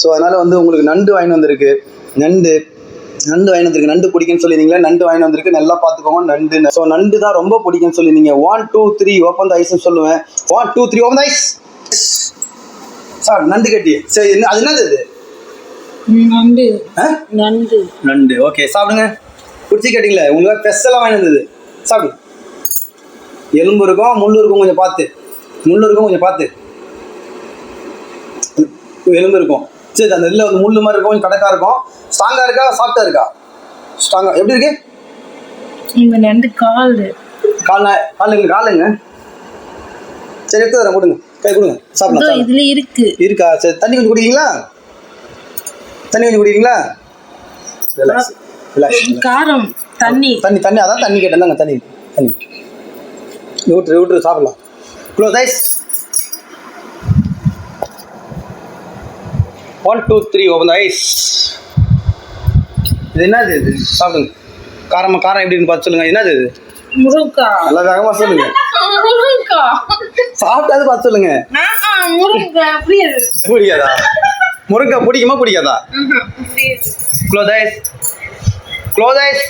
So அதனால வந்து உங்களுக்கு நண்டு வாங்கி வந்திருக்கு. நண்டு. நண்டு வாங்கி வந்திருக்கு. நண்டு பிடிக்கும்னு சொல்லியிருந்தீங்களா? நண்டு வாங்கி வந்திருக்கு. நல்லா பார்த்துக்கோங்க நண்டு. ஸோ நண்டு தான் ரொம்ப பிடிக்கும்னு சொல்லியிருந்தீங்க. One two three open the ஐஸ்னு சொல்லுவேன். One two three open the eyes sir நண்டு கட்டி. சரி என்ன அது என்னது இது? நண்டு. நண்டு. நண்டு. ஓகே சாப்பிடுங்க. பிடிச்சி கேட்டிங்களே உங்களுக்கு ஸ்பெஷலாக வாங்கி வந்தது. சாப்பிடு. எலும்பு இருக்கும் முள் இருக்கும் கொஞ்சம் பார்த்து. முள் இருக்கும் கொஞ்சம் பார்த்து. எலும்பு இருக்கும். சரி அந்த இதில் வந்து முள் மாதிரி இருக்கும் கடக்காக இருக்கும். ஸ்ட்ராங்காக இருக்கா சாஃப்டாக இருக்கா? ஸ்ட்ராங்காக எப்படி இருக்கு? இந்த நண்டு கால். கால் காலுங்க காலுங்க. சரி எடுத்து தரேன் கொடுங்க. கை கொடுங்க. சாப்பிடலாம். இதுல இருக்கு. இருக்கா? சரி தண்ணி கொஞ்சம் குடிக்கிறீங்களா? தண்ணி கொஞ்சம் குடிக்கிறீங்களா? காரம் தண்ணி. தண்ணி தண்ணி அதான் தண்ணி கேட்டேன். தண்ணி தண்ணி. விட்டுரு விட்டுரு சாப்பிடலாம். Close eyes one two three open eyes இது என்னது இது? சாப்பிடுங்க. காரமா காரம் எப்படின்னு பார்த்து சொல்லுங்க. என்னது இது? முருங்கா. நல்லா வேகமாக சொல்லுங்க. முருங்கா. சாப்பிட்டாது பார்த்து சொல்லுங்க. முருங்கா. புரியுது. பிடிக்காதா முருங்கை பிடிக்குமா பிடிக்காதா? Close ice